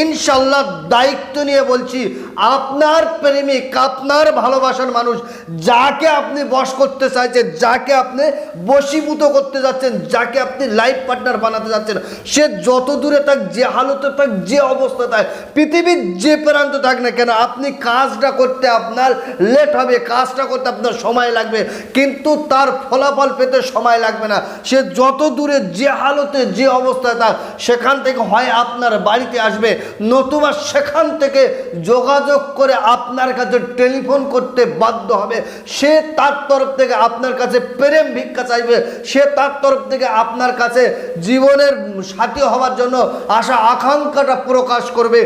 ইনশাল্লাহ দায়িত্ব নিয়ে বলছি, আপনার প্রেমিক, আপনার ভালোবাসার মানুষ, যাকে আপনি বশ করতে চাইছেন, যাকে আপনি বশীভূত করতে যাচ্ছেন, যাকে আপনি লাইফ পার্টনার বানাতে যাচ্ছেন, সে যত দূরে থাক, যে হালতে থাক, যে অবস্থা থাক, পৃথিবীর যে প্রান্ত থাক না কেন, আপনি কাজটা করতে আপনার লেট হবে, কাজটা করতে আপনার সময় লাগবে, কিন্তু তার ফলাফল পেতে সময় লাগবে না। সে যত দূরে যে হালতে, যে অবস্থায় থাক, সেখান থেকে হয় আপনার বাড়িতে আসবে নতুবা সেখান থেকে যোগাযোগ করে আপনার কাছে টেলিফোন করতে বাধ্য হবে। সে তার তরফ থেকে আপনার কাছে প্রেম ভিক্ষা চাইবে। সে তার তরফ থেকে আপনার কাছে জীবনের সাথী হওয়ার জন্য আশা আকাঙ্ক্ষাটা প্রকাশ করবে।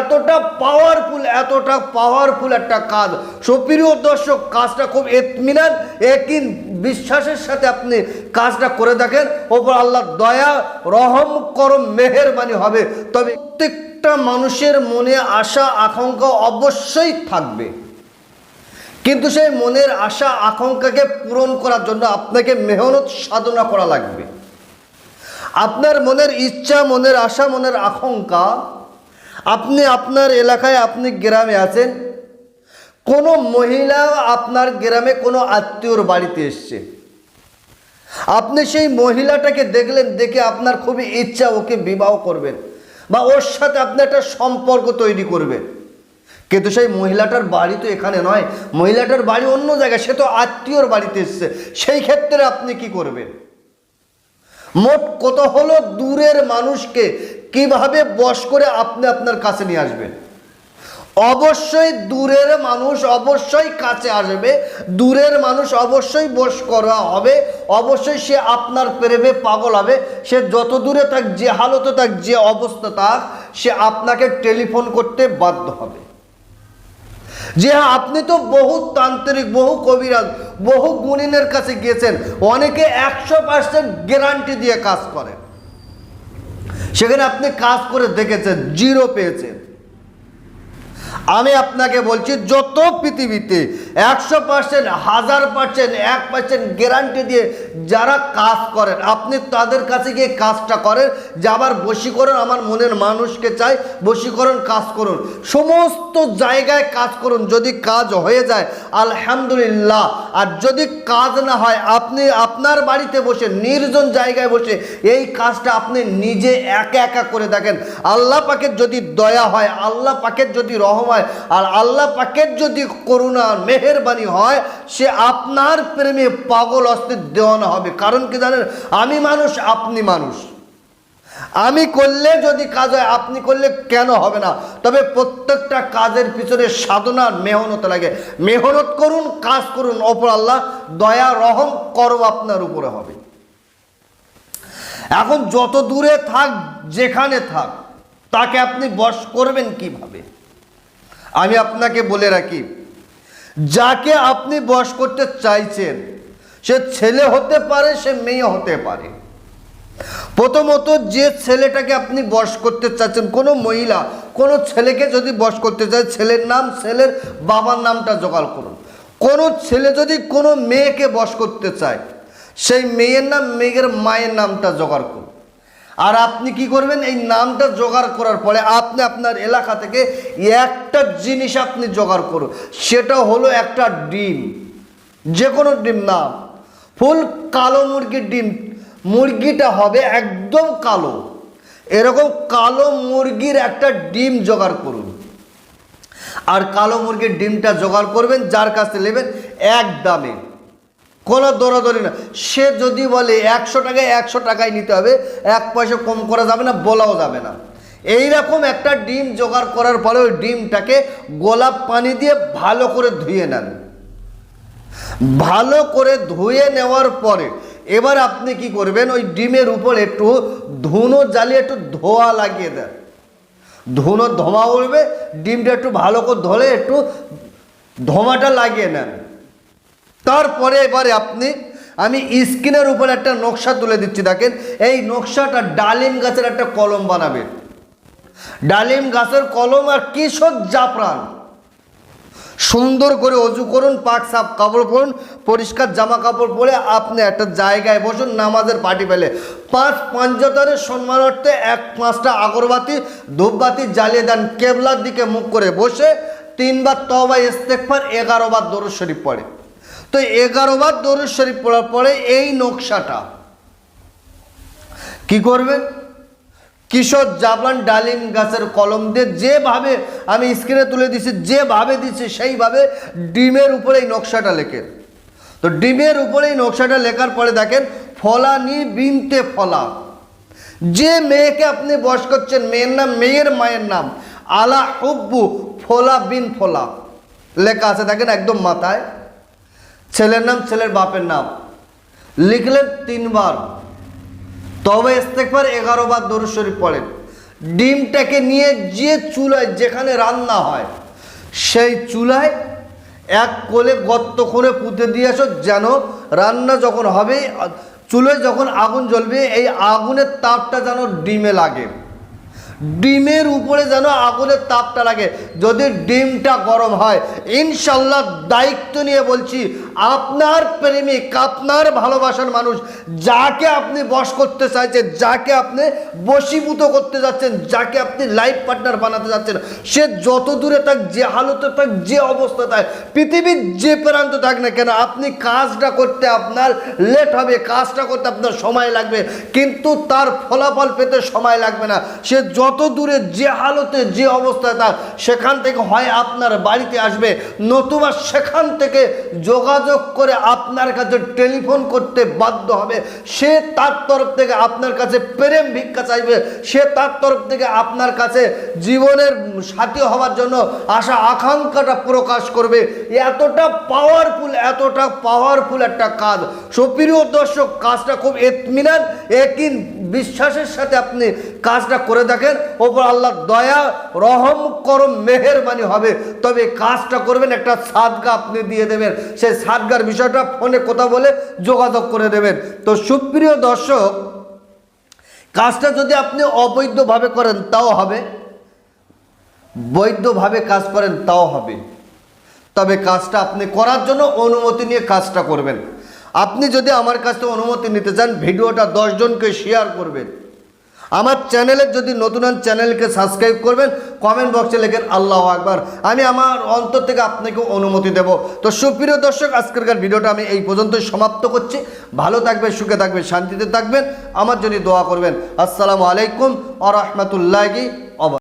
এতটা পাওয়ারফুল এতটা পাওয়ারফুল একটা কাজ। সুপ্রিয় দর্শক, কাজটা খুব এতমিনান একিন বিশ্বাসের সাথে আপনি কাজটা করে দেখেন। ওপর আল্লাহ দয়া, রহম, করম, মেহেরবানি হবে। তবে প্রত্যেকটা মানুষের মনে আশা, আকাঙ্ক্ষা অবশ্যই থাকবে। কিন্তু সেই মনের আশা, আকাঙ্ক্ষাকে পূরণ করার জন্য আপনাকে মেহনত, সাধনা করা লাগবে। আপনার মনের ইচ্ছা, মনের আশা, মনের আকাঙ্ক্ষা, আপনি আপনার এলাকায়, আপনি গ্রামে আছেন, কোনো মহিলা আপনার গ্রামে কোনো আত্মীয়র বাড়িতে এসছে। আপনি সেই মহিলাটাকে দেখলেন, দেখে আপনার খুবই ইচ্ছা, ওকে বিবাহ করবেন। বা ওর সাথে আপনি একটা সম্পর্ক তৈরি করবে কিন্তু সেই মহিলাটার বাড়ি তো এখানে নয়। মহিলাটার বাড়ি অন্য জায়গায়, সে তো আত্মীয়র বাড়িতে এসছে। সেই ক্ষেত্রে আপনি কি করবেন? মোট কত হলো দূরের মানুষকে কীভাবে বশ করে আপনি আপনার কাছে নিয়ে আসবেন? অবশ্যই দূরের মানুষ অবশ্যই কাছে আসবে, দূরের মানুষ অবশ্যই বশ করা হবে, অবশ্যই সে আপনার প্রেমে পাগল হবে, সে যত দূরে থাক, যে হালতে থাক, যে অবস্থা থাক সে আপনাকে টেলিফোন করতে বাধ্য হবে। যে হ্যাঁ আপনি তো বহু তান্ত্রিক, বহু কবিরাজ, বহু গুণিনের কাছে গিয়েছেন, অনেকে একশো পার্সেন্ট গ্যারান্টি দিয়ে কাজ করেন। সেখানে আপনি কাজ করে দেখেছেন, জিরো পেয়েছেন। আমি আপনাকে বলছি, যত পৃথিবীতে একশো পার্সেন্ট হাজার পার্সেন্ট এক পার্সেন্ট গ্যারান্টি দিয়ে যারা কাজ করেন, আপনি তাদের কাছে গিয়ে কাজটা করেন, যে আবার বশীকরণ আমার মনের মানুষকে চাই, বশীকরণ কাজ করুন। সমস্ত জায়গায় কাজ করুন, যদি কাজ হয়ে যায়, আলহামদুলিল্লাহ। আর যদি কাজ না হয়, আপনি আপনার বাড়িতে বসে, নির্জন জায়গায় বসে, এই কাজটা আপনি নিজে একা একা করে দেখেন। আল্লাহ পাকের যদি দয়া হয়, আল্লাহ পাকের যদি রহম হয়। আর আল্লাহ পাকের যদি করুণা, মেহেরবানি হয়, সে আপনার প্রেমে পাগল অস্থির দেওয়ানো হবে। কারণ কি জানেন? আমি মানুষ, আপনি মানুষ। আমি করলে যদি কাজ হয়, আপনি করলে কেন হবে না? তবে প্রত্যেকটা কাজের পিছনে সাধনা, মেহনত লাগে। মেহনত করুন, কাজ করুন, অপর আল্লাহ দয়া, রহম করো আপনার উপরে হবে। এখন যত দূরে থাক, যেখানে থাক, তাকে আপনি বশ করবেন কীভাবে? আমি আপনাকে বলে রাখি, যাকে আপনি বশ করতে চাইছেন, সে ছেলে হতে পারে, সে মেয়ে হতে পারে। প্রথমত যে ছেলেটাকে আপনি বশ করতে চাচ্ছেন কোনো মহিলা, কোনো ছেলেকে যদি বশ করতে চায়, ছেলের নাম, ছেলের বাবার নামটা জোগাড় করুন। কোনো ছেলে যদি কোনো মেয়েকে বশ করতে চায়, সেই মেয়ের নাম, মেয়ের মায়ের নামটা জোগাড় করুন। আর আপনি কি করবেন? এই নামটা জোগাড় করার পরে আপনি আপনার এলাকা থেকে একটা জিনিস আপনি জোগাড় করুন। সেটা হলো একটা ডিম। যে কোনো ডিম না। ফুল কালো মুরগির ডিম। মুরগিটা হবে একদম কালো। এরকম কালো মুরগির একটা ডিম জোগাড় করুন। আর কালো মুরগির ডিমটা জোগাড় করবেন, যার কাছে নেবেন এক দামে। কোনো দৌড়াদৌড়ি না। সে যদি বলে একশো টাকায় একশো টাকায় নিতে হবে, এক পয়সা কম করা যাবে না, বলাও যাবে না। এই রকম একটা ডিম জোগাড় করার পরে ওই ডিমটাকে গোলাপ পানি দিয়ে ভালো করে ধুয়ে নেন। ভালো করে ধুয়ে নেওয়ার পরে এবার আপনি কি করবেন, ওই ডিমের উপর একটু ধুনো জ্বালিয়ে একটু ধোয়া লাগিয়ে দেন। ধুনো ধোঁয়া উঠবে ডিমটা একটু ভালো করে ধরে একটু ধোঁয়াটা লাগিয়ে নেন। তারপরে এবারে আপনি, আমি স্ক্রিনের উপর একটা নকশা তুলে দিচ্ছি, দেখেন, এই নকশাটা ডালিম গাছের একটা কলম বানাবেন ডালিম গাছের কলম আর কিশোর জাফরান সুন্দর করে অজু করুন, পাক সাপ কাপড় পরুন, পরিষ্কার জামা কাপড় পরে আপনি একটা জায়গায় বসুন, নামাজের পার্টি পেলে পাঁচ পঞ্চতরের সম্মানার্থে এক পাঁচটা আগরবাতি, ধূপবাতি জ্বালিয়ে দেন, কেবলার দিকে মুখ করে বসে তিনবার তবা ইস্তেকফার এগারো বার দরুদ শরীফ পড়ে। তো এগারো বার দরুদ শরীফ পড়ার পরে এই নকশাটা। কি করবেন কিশোর জাবলান ডালিম গাছের কলম দিয়ে যেভাবে আমি স্ক্রিনে তুলে দিছি যেভাবে দিছি সেইভাবে ডিমের উপরে এই নকশাটা লেখেন তো ডিমের উপরে এই নকশাটা লেখার পরে দেখেন, ফলানি বিনতে ফলা। যে মেয়েকে আপনি বস করছেন, মেয়ের নাম, মেয়ের মায়ের নাম, আলা হুব্বু ফোলা বিন ফোলা। লেখা আছে, দেখেন একদম মাথায়। ছেলের নাম, ছেলের বাপের নাম। লিখলেন তিনবার। তবে ইস্তেকবার এগারো বার দরুদ শরীফ পড়েন। ডিমটাকে নিয়ে যে চুলায়, যেখানে রান্না হয়, সেই চুলায় এক কোলে গর্ত করে পুঁতে দিয়ে আসো যেন রান্না যখন হবে, চুলোয় যখন আগুন জ্বলবে, এই আগুনের তাপটা যেন ডিমে লাগে। ডিমের উপরে যেন আগুনের তাপটা লাগে। যদি ডিমটা গরম হয় ইনশাল্লাহ দায়িত্ব নিয়ে বলছি আপনার প্রেমিক, আপনার ভালোবাসার মানুষ, যাকে আপনি বশ করতে চাইছেন, যাকে আপনি বশীভূত করতে যাচ্ছেন, যাকে আপনি লাইফ পার্টনার বানাতে যাচ্ছেন, সে যত দূরে থাক, যে হালতে থাক, যে অবস্থা থাক, পৃথিবীর যে প্রান্ত থাক না কেন, আপনি কাজটা করতে আপনার লেট হবে, কাজটা করতে আপনার সময় লাগবে, কিন্তু তার ফলাফল পেতে সময় লাগবে না। সে যত দূরে যে হালতে, যে অবস্থায় থাক, সেখান থেকে হয় আপনার বাড়িতে আসবে, নতুবা সেখান থেকে যোগাযোগ করে আপনার কাছে টেলিফোন করতে বাধ্য হবে। সে তার তরফ থেকে আপনার কাছে প্রেম ভিক্ষা চাইবে। সে তার তরফ থেকে আপনার কাছে জীবনের সাথী হওয়ার জন্য আশা আকাঙ্ক্ষাটা প্রকাশ করবে। এতটা পাওয়ারফুল এতটা পাওয়ারফুল একটা কাজ। সুপ্রিয় দর্শক, কাজটা খুব এতমিনান একিন বিশ্বাসের সাথে আপনি কাজটা করে দেখেন, ওপর আল্লাহ দয়া, রহম, করম, মেহেরবানি হবে। তবে কাজটা করবেন, একটা সাদগা আপনি দিয়ে দেবেন। সেই সাদগার বিষয়টা ফোনে কথা বলে যোগাযোগ করে দেবেন। তো সুপ্রিয় দর্শক, কাজটা যদি আপনি অবৈধভাবে করেন, তাও হবে। বৈধভাবে কাজ করেন, তাও হবে। তবে কাজটা আপনি করার জন্য অনুমতি নিয়ে কাজটা করবেন। আপনি যদি আমার কাছ অনুমতি নিতে চান, ভিডিওটা দশজনকে শেয়ার করবেন। আমার চ্যানেলের যদি নতুন চ্যানেলকে সাবস্ক্রাইব করবেন কমেন্ট বক্সে লেখেন, আল্লাহ আকবার। আমি আমার অন্তর থেকে আপনাকে অনুমতি দেব। তো সুপ্রিয় দর্শক, আজকেরকার ভিডিওটা আমি এই পর্যন্তই সমাপ্ত করছি। ভালো থাকবেন, সুখে থাকবেন, শান্তিতে থাকবেন। আমার জন্য দোয়া করবেন। আসসালামু আলাইকুম আ রহমতুল্লাহি